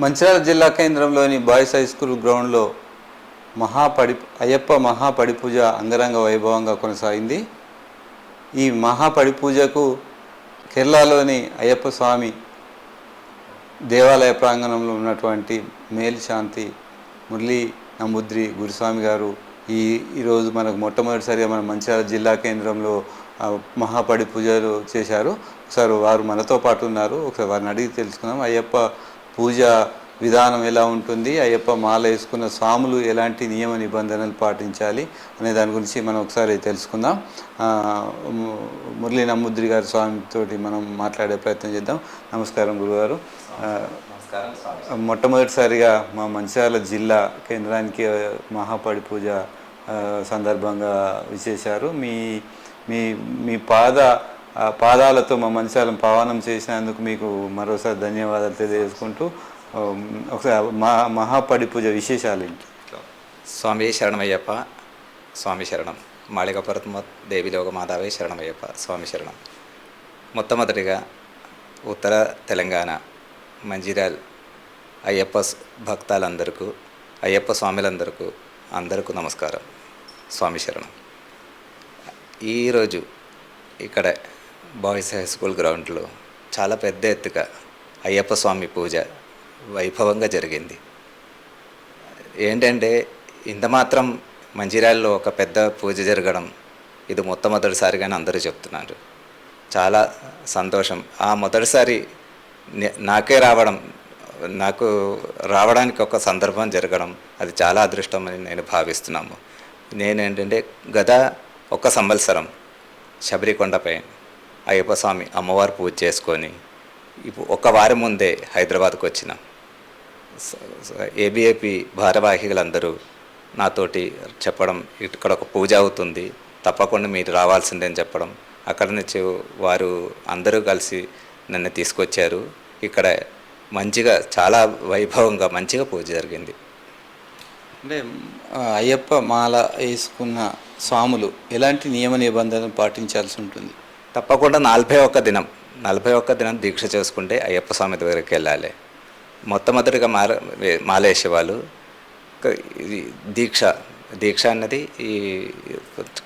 మంచిర్యాల జిల్లా కేంద్రంలోని boys high school గ్రౌండ్లో మహాపడి అయ్యప్ప మహాపడిపూజ అంగరంగ వైభవంగా కొనసాగింది. ఈ మహాపడిపూజకు కేరళలోని అయ్యప్ప స్వామి దేవాలయ ప్రాంగణంలో ఉన్నటువంటి మేల్శాంతి మురళీ నముద్రి గురుస్వామి గారు ఈ ఈరోజు మనకు మొట్టమొదటిసారిగా మన మంచిర్యాల జిల్లా కేంద్రంలో మహాపడి పూజలు చేశారు. ఒకసారి వారు మనతో పాటు ఉన్నారు. ఒకసారి వారిని అడిగి తెలుసుకుందాం. అయ్యప్ప పూజ విధానం ఎలా ఉంటుంది అయ్యప్ప మాల వేసుకున్న స్వాములు ఎలాంటి నియమ నిబంధనలు పాటించాలి అనే దాని గురించి మనం ఒకసారి తెలుసుకుందాం. మురళీ నమ్ముద్రి గారి స్వామితోటి మనం మాట్లాడే ప్రయత్నం చేద్దాం. నమస్కారం గురుగారు. మొట్టమొదటిసారిగా మా మంచిర్యాల జిల్లా కేంద్రానికి మహాపడి పూజ సందర్భంగా విశేషారు మీ మీ మీ పాద పాదాలతో మా మంచాలను పావనం చేసినందుకు మీకు మరోసారి ధన్యవాదాలు తెలియజేసుకుంటూ ఒకసారి మా మహాపడి పూజ విశేషాలు ఏంటి? స్వామి శరణమయ్యప్ప స్వామి శరణం. మాళికపురత్మ దేవిలోక మాధవే శరణమయ్యప్ప స్వామి శరణం. మొట్టమొదటిగా ఉత్తర తెలంగాణ మంజిరాల్ అయ్యప్ప స్- భక్తాలందరికీ అయ్యప్ప స్వామిలందరికీ అందరికీ నమస్కారం. స్వామి శరణం. ఈరోజు ఇక్కడ బాయ్స్ హై స్కూల్ గ్రౌండ్లో చాలా పెద్ద ఎత్తుగా అయ్యప్ప స్వామి పూజ వైభవంగా జరిగింది. ఏంటంటే ఇంత మాత్రం మంచిర్యాలలో ఒక పెద్ద పూజ జరగడం ఇది మొట్టమొదటిసారిగానే అందరూ చెప్తున్నారు. చాలా సంతోషం. ఆ మొదటిసారి నే- నాకే రావడం నాకు రావడానికి ఒక సందర్భం జరగడం అది చాలా అదృష్టం అని నేను భావిస్తున్నాము. నేనేంటంటే గత ఒక సంవత్సరం శబరికొండపై అయ్యప్ప స్వామి అమ్మవారు పూజ చేసుకొని ఇప్పుడు ఒక వారం ముందే హైదరాబాద్కు వచ్చినాం. ఏబిఏపి భారవాహికులందరూ నాతోటి చెప్పడం ఇక్కడ ఒక పూజ అవుతుంది తప్పకుండా మీరు రావాల్సిందే అని చెప్పడం అక్కడ నుంచి వారు అందరూ కలిసి నన్ను తీసుకొచ్చారు. ఇక్కడ మంచిగా చాలా వైభవంగా మంచిగా పూజ జరిగింది. అంటే అయ్యప్ప మాల వేసుకున్న స్వాములు ఎలాంటి నియమ నిబంధనలు పాటించాల్సి ఉంటుంది? తప్పకుండా నలభై ఒక్క దినం నలభై ఒక్క దినం దీక్ష చేసుకుంటే అయ్యప్ప స్వామి దగ్గరికి వెళ్ళాలి. మొట్టమొదటిగా మాల మాలేసేవాళ్ళు. దీక్ష దీక్ష అన్నది ఈ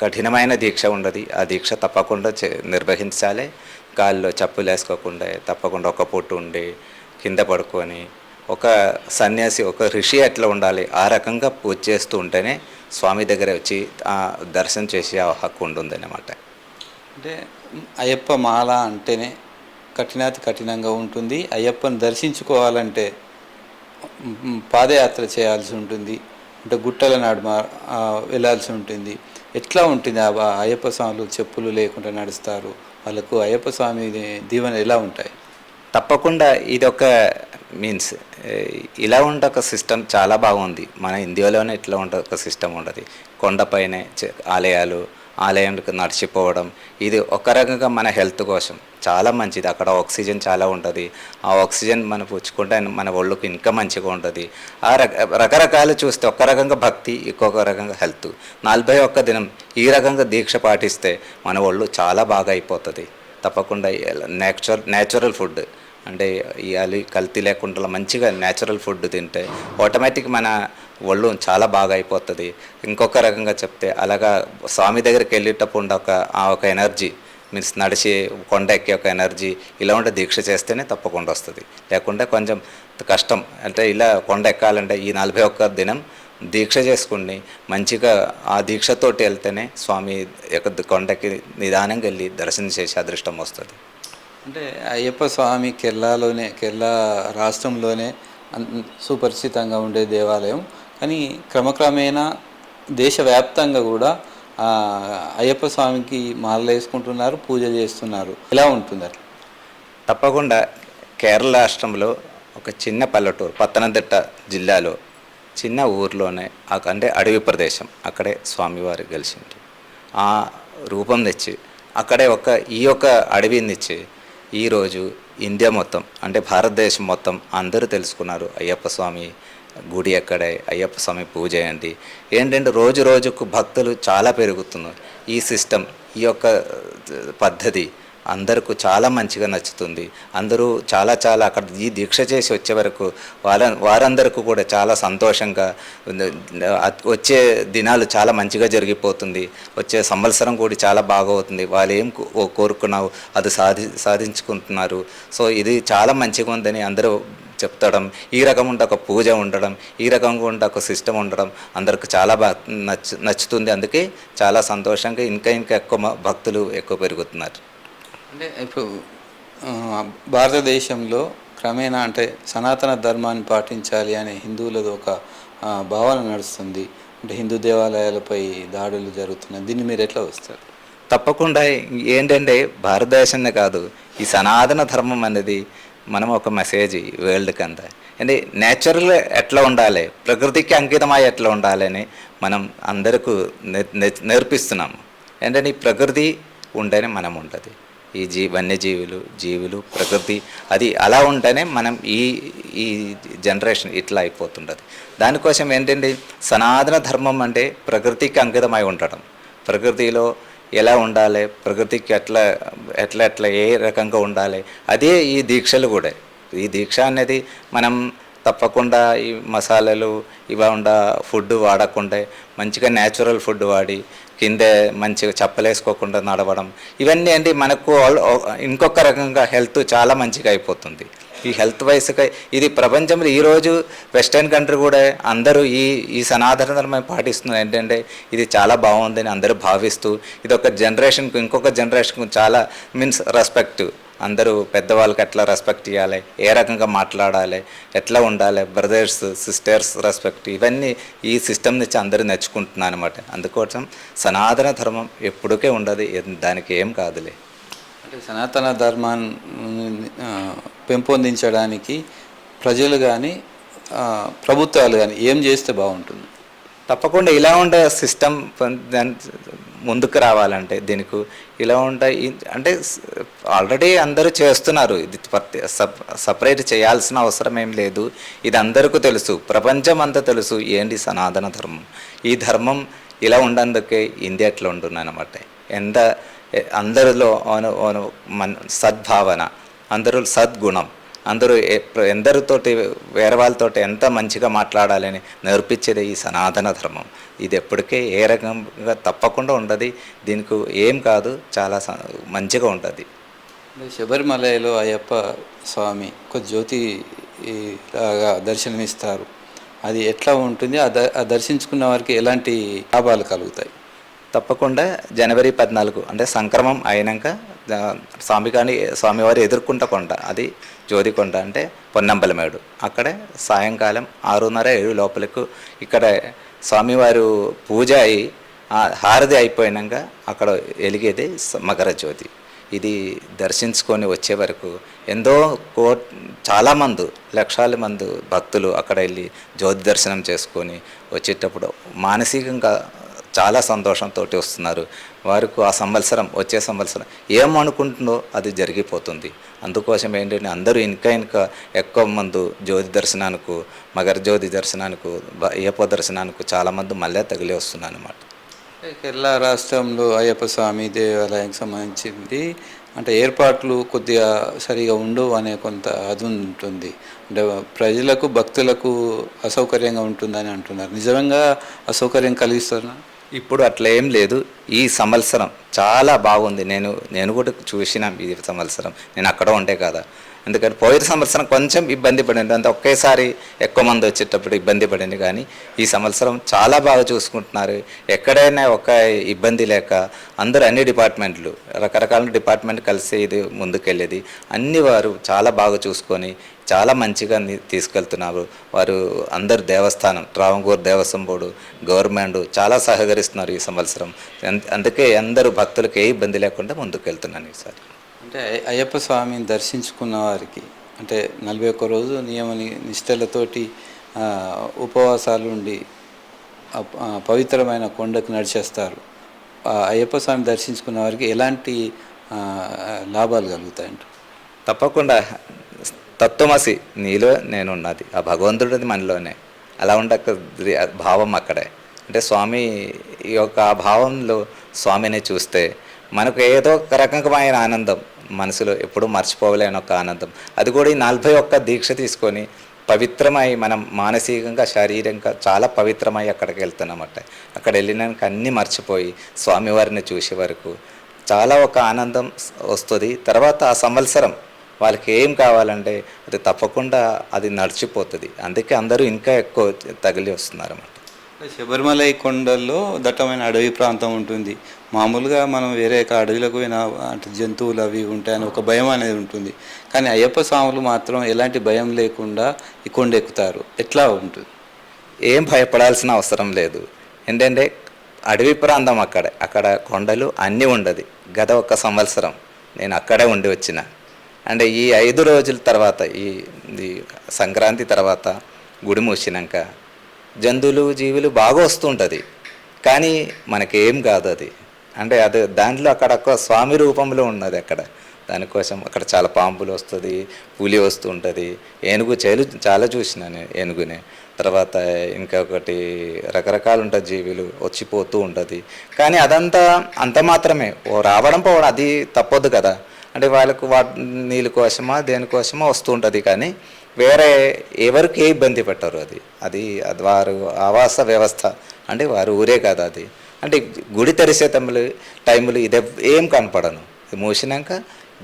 కఠినమైన దీక్ష ఉండదు. ఆ దీక్ష తప్పకుండా చే- నిర్వహించాలి. కాళ్ళు చప్పులు వేసుకోకుండా తప్పకుండా ఒక పొట్టు ఉండి కింద పడుకొని ఒక సన్యాసి ఒక ఋషి ఎట్లా ఉండాలి. ఆ రకంగా పూజ చేస్తూ ఉంటేనే స్వామి దగ్గర వచ్చి ఆ దర్శనం చేసే ఆ హక్కు ఉంటుందన్నమాట. అంటే అయ్యప్ప మాల అంటేనే కఠినాతి కఠినంగా ఉంటుంది. అయ్యప్పను దర్శించుకోవాలంటే పాదయాత్ర చేయాల్సి ఉంటుంది. అంటే గుట్టల నడుమ వెళ్ళాల్సి ఉంటుంది. ఎట్లా ఉంటుంది ఆ అయ్యప్ప స్వాములు చెప్పులు లేకుండా నడుస్తారు? వాళ్ళకు అయ్యప్ప స్వామి దీవెన ఎలా ఉంటాయి? తప్పకుండా ఇది ఒక మీన్స్ ఇలా ఉండే ఒక సిస్టమ్ చాలా బాగుంది. మన ఇండియాలోనే ఇట్లా ఉండే ఒక సిస్టమ్ ఉండదు. కొండపైనే ఆలయాలు ఆలయానికి నడిచిపోవడం. ఇది ఒక రకంగా మన హెల్త్ కోసం చాలా మంచిది. అక్కడ ఆక్సిజన్ చాలా ఉంటుంది. ఆ ఆక్సిజన్ మనం పుచ్చుకుంటే మన ఒళ్ళుకు ఇంకా మంచిగా ఉంటుంది. ఆ రక రకరకాలు చూస్తే ఒక రకంగా భక్తి ఇంకొక రకంగా హెల్త్. నలభై ఒక్క దినం ఈ రకంగా దీక్ష పాటిస్తే మన ఒళ్ళు చాలా బాగా అయిపోతుంది. తప్పకుండా నేచురల్ నేచురల్ ఫుడ్ అంటే ఇవ్వాలి కల్తీ లేకుండా మంచిగా న్యాచురల్ ఫుడ్ తింటే ఆటోమేటిక్ మన ఒళ్ళు చాలా బాగా అయిపోతుంది. ఇంకొక రకంగా చెప్తే అలాగా స్వామి దగ్గరికి వెళ్ళేటప్పుడు ఒక ఆ ఒక ఎనర్జీ మీన్స్ నడిచి కొండ ఎక్కే ఒక ఎనర్జీ ఇలా ఉంటే దీక్ష చేస్తేనే తప్పకుండా వస్తుంది. లేకుంటే కొంచెం కష్టం. అంటే ఇలా కొండ ఎక్కాలంటే ఈ నలభై ఒక్క దినం దీక్ష చేసుకుని మంచిగా ఆ దీక్షతోటి వెళ్తేనే స్వామి యొక్క కొండకి నిదానంగా వెళ్ళి దర్శనం చేసే అదృష్టం వస్తుంది. అంటే అయ్యప్ప స్వామి కేరళలోనే కేరళ రాష్ట్రంలోనే సుపరిచితంగా ఉండే దేవాలయం. కానీ క్రమక్రమేణా దేశవ్యాప్తంగా కూడా అయ్యప్ప స్వామికి మాలలు వేసుకుంటున్నారు పూజ చేస్తున్నారు. ఎలా ఉంటుంది తప్పకుండా కేరళ రాష్ట్రంలో ఒక చిన్న పల్లెటూరు పత్తనంతిట్ట జిల్లాలో చిన్న ఊర్లోనే అంటే అడవి ప్రదేశం అక్కడే స్వామివారు గెలిచింది ఆ రూపం తెచ్చి అక్కడే ఒక ఈ యొక్క అడవిని తెచ్చి ఈరోజు ఇండియా మొత్తం అంటే భారతదేశం మొత్తం అందరూ తెలుసుకున్నారు అయ్యప్ప స్వామి గుడి ఎక్కడే అయ్యప్ప స్వామి పూజ ఏంటి ఏంటంటే రోజు రోజుకు భక్తులు చాలా పెరుగుతున్నారు. ఈ సిస్టమ్ ఈ యొక్క పద్ధతి అందరికీ చాలా మంచిగా నచ్చుతుంది. అందరూ చాలా చాలా అక్కడ ఈ దీక్ష చేసి వచ్చే వరకు వార వారందరికీ కూడా చాలా సంతోషంగా వచ్చే దినాలు చాలా మంచిగా జరిగిపోతుంది. వచ్చే సంవత్సరం కూడా చాలా బాగా అవుతుంది వాళ్ళు ఏం కో- కోరుకున్నావు అది సాధి సాధించుకుంటున్నారు. సో ఇది చాలా మంచిగా ఉందని అందరూ చెప్తడం ఈ రకం ఉంటే ఒక పూజ ఉండడం ఈ రకంగా ఉంటే ఒక సిస్టమ్ ఉండడం అందరికి చాలా బాగా నచ్చు నచ్చుతుంది. అందుకే చాలా సంతోషంగా ఇంకా ఇంకా ఎక్కువ భక్తులు ఎక్కువ పెరుగుతున్నారు. అంటే ఇప్పుడు భారతదేశంలో క్రమేణా అంటే సనాతన ధర్మాన్ని పాటించాలి అనే హిందువులది ఒక భావన నడుస్తుంది. అంటే హిందూ దేవాలయాలపై దాడులు జరుగుతున్నాయి. దీన్ని మీరు ఎట్లా వస్తారు తప్పకుండా ఏంటంటే భారతదేశమే కాదు ఈ సనాతన ధర్మం అనేది మనం ఒక మెసేజ్ వరల్డ్కి అంతా. అంటే నేచురల్ ఎట్లా ఉండాలి ప్రకృతికి అంకితమై ఎట్లా ఉండాలి అని మనం అందరికీ నేర్పిస్తున్నాము. ఏంటంటే ఈ ప్రకృతి ఉంటేనే మనం ఉంటుంది. ఈ జీ వన్యజీవులు జీవులు ప్రకృతి అది అలా ఉంటేనే మనం ఈ ఈ జనరేషన్ ఇట్లా అయిపోతుంటుంది. దానికోసం ఏంటంటే సనాతన ధర్మం అంటే ప్రకృతికి అంకితమై ఉండటం. ప్రకృతిలో ఎలా ఉండాలి? ప్రకృతికి ఎట్లా ఎట్లా ఎట్లా ఏ రకంగా ఉండాలి? అదే ఈ దీక్షలు కూడా. ఈ దీక్ష అనేది మనం తప్పకుండా ఈ మసాలాలు ఇవ్వకుండా ఫుడ్ వాడకుండా మంచిగా న్యాచురల్ ఫుడ్ వాడి కిందే మంచిగా చెప్పలేసుకోకుండా నడవడం. ఇవన్నీ ఏంటి మనకు ఇంకొక రకంగా హెల్త్ చాలా మంచిగా అయిపోతుంది. ఈ హెల్త్ వైస్గా ఇది ప్రపంచంలో ఈరోజు వెస్టర్న్ కంట్రీ కూడా అందరూ ఈ ఈ సనాతన ధర్మం పాటిస్తున్నారు ఏంటంటే ఇది చాలా బాగుందని అందరూ భావిస్తూ ఇది ఒక జనరేషన్కు ఇంకొక జనరేషన్కు చాలా మీన్స్ రెస్పెక్ట్ అందరూ పెద్దవాళ్ళకి ఎట్లా రెస్పెక్ట్ ఇవ్వాలి ఏ రకంగా మాట్లాడాలి? ఎట్లా ఉండాలి? బ్రదర్స్ సిస్టర్స్ రెస్పెక్ట్ ఇవన్నీ ఈ సిస్టమ్ నుంచి అందరూ నేర్చుకుంటున్నాను అనమాట అందుకోసం సనాతన ధర్మం ఎప్పుడుకే ఉండదు. దానికి ఏం కాదులే. అంటే సనాతన ధర్మాన్ని పెంపొందించడానికి ప్రజలు కానీ ప్రభుత్వాలు కానీ ఏం చేస్తే బాగుంటుంది? తప్పకుండా ఇలా ఉండే సిస్టమ్ ముందుకు రావాలంటే దీనికి ఇలా ఉంటాయి. అంటే ఆల్రెడీ అందరూ చేస్తున్నారు. ఇది ప్రతి సప్ సపరేట్ చేయాల్సిన అవసరం ఏం లేదు. ఇది అందరికీ తెలుసు. ప్రపంచం అంతా తెలుసు ఏంటి సనాతన ధర్మం. ఈ ధర్మం ఇలా ఉండందుకే ఇండియా అట్లా ఉంటుందన్నమాట. ఎంత అందరిలో అను- మన సద్భావన అందరూ సద్గుణం. అందరూ ఎందరితోటి వేరే వాళ్ళతోటి ఎంత మంచిగా మాట్లాడాలని నేర్పించేది ఈ సనాతన ధర్మం. ఇది ఎప్పటికే ఏ రకంగా తప్పకుండా ఉండదు. దీనికి ఏం కాదు చాలా మంచిగా ఉంటుంది శబరిమలలో అయ్యప్ప స్వామి ఒక జ్యోతి లాగా దర్శనమిస్తారు. అది ఎట్లా ఉంటుంది? ఆ దర్శించుకున్న వారికి ఎలాంటి లాభాలు కలుగుతాయి? తప్పకుండా జనవరి పద్నాలుగు అంటే సంక్రమం అయినాక ద- స్వామికాని స్వామివారు ఎదుర్కొంట కొండ. అది జ్యోతికొండ అంటే పొన్నంబలమేడు. అక్కడే సాయంకాలం ఆరున్నర ఏడు లోపలకు ఇక్కడ స్వామివారు పూజ అయి హారది హారతి అయిపోయినాక అక్కడ వెలిగేది మకర జ్యోతి. ఇది దర్శించుకొని వచ్చే వరకు ఎంతో కో చాలామంది లక్షల మంది భక్తులు అక్కడ వెళ్ళి జ్యోతి దర్శనం చేసుకొని వచ్చేటప్పుడు మానసికంగా చాలా సంతోషంతో వస్తున్నారు. వారికి ఆ సంవత్సరం వచ్చే సంవత్సరం ఏమనుకుంటుందో అది జరిగిపోతుంది. అందుకోసం ఏంటంటే అందరూ ఇంకా ఇంకా ఎక్కువ మంది జ్యోతి దర్శనానికి మగర జ్యోతి దర్శనానికి అయ్యప్ప దర్శనానికి చాలామంది మళ్ళీ తగిలి వస్తున్నారు అనమాట కేరళ రాష్ట్రంలో అయ్యప్ప స్వామి దేవాలయానికి సంబంధించింది. అంటే ఏర్పాట్లు కొద్దిగా సరిగా ఉండవు అనే కొంత అది ఉంటుంది. అంటే ప్రజలకు భక్తులకు అసౌకర్యంగా ఉంటుందని అంటున్నారు. నిజంగా అసౌకర్యం కలిగిస్తున్నా ఇప్పుడు అట్లా ఏం లేదు. ఈ సంవత్సరం చాలా బాగుంది. నేను నేను కూడా చూసినా ఈ సంవత్సరం. నేను అక్కడ ఉంటే కదా. ఎందుకంటే పోయిన సంవత్సరం కొంచెం ఇబ్బంది పడింది. అంత ఒకేసారి ఎక్కువ మంది వచ్చేటప్పుడు ఇబ్బంది పడింది. కానీ ఈ సంవత్సరం చాలా బాగా చూసుకుంటున్నారు. ఎక్కడైనా ఒక ఇబ్బంది లేక అందరూ అన్ని డిపార్ట్మెంట్లు రకరకాల డిపార్ట్మెంట్ కలిసి ఇది ముందుకెళ్ళేది. అన్ని వారు చాలా బాగా చూసుకొని చాలా మంచిగా తీసుకెళ్తున్నారు. వారు అందరు దేవస్థానం ట్రావంగూర్ దేవస్వం బోర్డు గవర్నమెంట్ చాలా సహకరిస్తున్నారు ఈ సంవత్సరం. అందుకే అందరూ భక్తులకు ఏ ఇబ్బంది లేకుండా ముందుకెళ్తున్నాను ఈసారి. అంటే అయ్యప్ప స్వామిని దర్శించుకున్న వారికి అంటే నలభై ఒక్క రోజు నియమ నిష్ఠలతోటి నిష్టలతోటి ఉపవాసాలు ఉండి పవిత్రమైన కొండకు నడిచేస్తారు. అయ్యప్ప స్వామి దర్శించుకున్న వారికి ఎలాంటి లాభాలు కలుగుతాయంట తప్పకుండా. తత్వమసి నీలో నేనున్నది. ఆ భగవంతుడిది మనలోనే. అలా ఉండక భావం అక్కడే. అంటే స్వామి ఈ యొక్క భావంలో స్వామిని చూస్తే మనకు ఏదో ఒక రకమైన ఆనందం. మనసులో ఎప్పుడూ మర్చిపోలేని ఒక ఆనందం. అది కూడా ఈ నలభై ఒక్క దీక్ష తీసుకొని పవిత్రమై మనం మానసికంగా శారీరకంగా చాలా పవిత్రమై అక్కడికి వెళ్తున్నామట. అక్కడ వెళ్ళినాక అన్నీ మర్చిపోయి స్వామివారిని చూసే వరకు చాలా ఒక ఆనందం వస్తుంది. తర్వాత ఆ సంవత్సరం వాళ్ళకి ఏం కావాలంటే అది తప్పకుండా అది నడిచిపోతుంది. అందుకే అందరూ ఇంకా ఎక్కువ తగిలి వస్తున్నారు అన్నమాట శబరిమలై కొండల్లో దట్టమైన అడవి ప్రాంతం ఉంటుంది. మామూలుగా మనం వేరే అడవిలకు పోయినా అంటే జంతువులు అవి ఉంటాయని ఒక భయం అనేది ఉంటుంది. కానీ అయ్యప్ప స్వాములు మాత్రం ఎలాంటి భయం లేకుండా ఈ కొండ ఎక్కుతారు. ఎట్లా ఉంటుంది? ఏం భయపడాల్సిన అవసరం లేదు. ఏంటంటే అడవి ప్రాంతం అక్కడ. అక్కడ కొండలు అన్నీ ఉండదు. గత ఒక సంవత్సరం నేను అక్కడే ఉండి వచ్చిన. అంటే ఈ ఐదు రోజుల తర్వాత ఈ సంక్రాంతి తర్వాత గుడి మూసినాక జంతువులు జీవులు బాగా వస్తుంటుంది కానీ మనకేం కాదు అది. అంటే అది దాంట్లో అక్కడ ఒక స్వామి రూపంలో ఉన్నది అక్కడ. దానికోసం అక్కడ చాలా పాంపులు వస్తుంది పులి వస్తూ ఉంటుంది ఏనుగు చేలు చాలా చూసిన నేను ఏనుగుని. తర్వాత ఇంకొకటి రకరకాలు ఉంటుంది జీవులు వచ్చిపోతూ ఉంటుంది. కానీ అదంతా అంత మాత్రమే. ఓ రావడం పోవడం అది తప్పదు కదా. అంటే వాళ్ళకు వా నీళ్ళ కోసమా దేనికోసమో వస్తూ ఉంటుంది కానీ వేరే ఎవరికి ఏ ఇబ్బంది పెట్టరు అది అది. అది వారు ఆవాస వ్యవస్థ. అంటే వారు ఊరే కదా అది. అంటే గుడి తెరిసే తమ్ములు టైములు ఇదే ఏం కనపడను. ఇది మూసినాక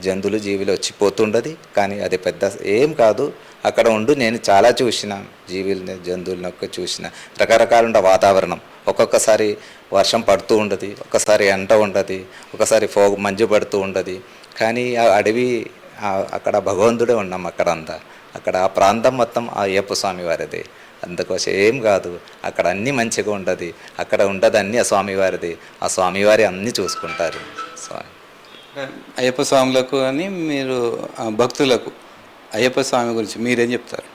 జంతువులు జీవులు వచ్చిపోతుండదు కానీ అది పెద్ద ఏం కాదు. అక్కడ ఉండు నేను చాలా చూసిన జీవులని జంతువులని ఒక్క చూసిన. రకరకాల ఉండే వాతావరణం. ఒక్కొక్కసారి వర్షం పడుతూ ఉండదు ఒక్కసారి ఎండ ఉండదు ఒకసారి ఫోగ్ మంజు పడుతూ ఉండదు. కానీ ఆ అడవి అక్కడ భగవంతుడే ఉన్నాం అక్కడ అంతా అక్కడ ఆ ప్రాంతం మొత్తం ఆ అయ్యప్ప స్వామి వారిది. అందుకోసం ఏం కాదు. అక్కడ అన్నీ మంచిగా ఉండదు అక్కడ ఉండదు అన్నీ ఆ స్వామివారిది ఆ స్వామివారి అన్నీ చూసుకుంటారు. స్వామి. అయ్యప్ప స్వాములకు అని మీరు భక్తులకు అయ్యప్ప స్వామి గురించి మీరేం చెప్తారు?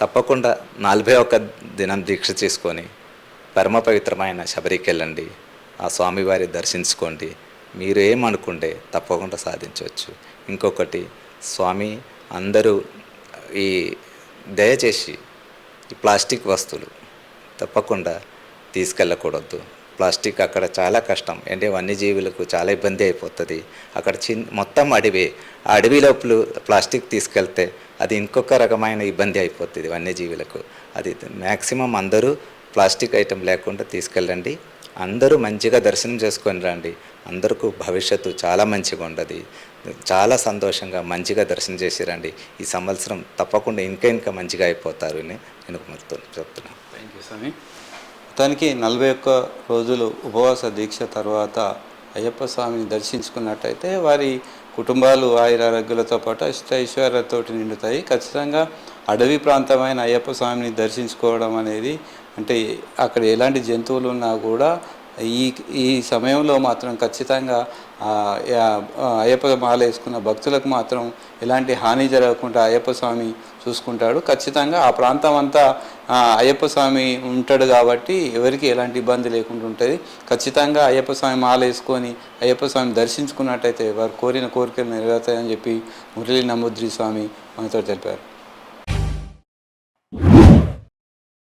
తప్పకుండా నలభై ఒక్క దినం దీక్ష చేసుకొని పరమ పవిత్రమైన శబరికి వెళ్ళండి. ఆ స్వామివారి దర్శించుకోండి. మీరు ఏమనుకుంటే తప్పకుండా సాధించవచ్చు. ఇంకొకటి స్వామి అందరూ ఈ దయచేసి ఈ ప్లాస్టిక్ వస్తువులు తప్పకుండా తీసుకెళ్ళకూడదు. ప్లాస్టిక్ అక్కడ చాలా కష్టం. అంటే వన్యజీవులకు చాలా ఇబ్బంది అయిపోతుంది. అక్కడ చిన్ మొత్తం అడవి ఆ అడవి లోపల ప్లాస్టిక్ తీసుకెళ్తే అది ఇంకొక రకమైన ఇబ్బంది అయిపోతుంది వన్యజీవులకు. అది మ్యాక్సిమం అందరూ ప్లాస్టిక్ ఐటెం లేకుండా తీసుకెళ్ళండి. అందరూ మంచిగా దర్శనం చేసుకొని రండి. అందరికీ భవిష్యత్తు చాలా మంచిగా ఉండదు చాలా సంతోషంగా మంచిగా దర్శనం చేసిరండి. ఈ సంవత్సరం తప్పకుండా ఇంకా ఇంకా మంచిగా అయిపోతారు అని నేను మొత్తం చెప్తున్నాను. థ్యాంక్ యూ స్వామి మొత్తానికి నలభై ఒక్క రోజులు ఉపవాస దీక్ష తర్వాత అయ్యప్ప స్వామిని దర్శించుకున్నట్టయితే వారి కుటుంబాలు ఆయురారోగ్యాలతో పాటు అష్ట ఐశ్వర్యాలతోటి నిండుతాయి. ఖచ్చితంగా అడవి ప్రాంతమైన అయ్యప్ప స్వామిని దర్శించుకోవడం అనేది అంటే అక్కడ ఎలాంటి జంతువులు ఉన్నా కూడా ఈ ఈ సమయంలో మాత్రం ఖచ్చితంగా అయ్యప్ప మాల వేసుకున్న భక్తులకు మాత్రం ఎలాంటి హాని జరగకుండా అయ్యప్ప స్వామి చూసుకుంటాడు. ఖచ్చితంగా ఆ ప్రాంతం అంతా అయ్యప్ప స్వామి ఉంటాడు కాబట్టి ఎవరికి ఎలాంటి ఇబ్బంది లేకుండా ఉంటుంది. ఖచ్చితంగా అయ్యప్ప స్వామి మాల వేసుకొని అయ్యప్ప స్వామి దర్శించుకున్నట్టయితే వారు కోరిన కోరికలు నెరవేరుతాయని చెప్పి మురళీ నముద్రి స్వామి మనతో తెలిపారు.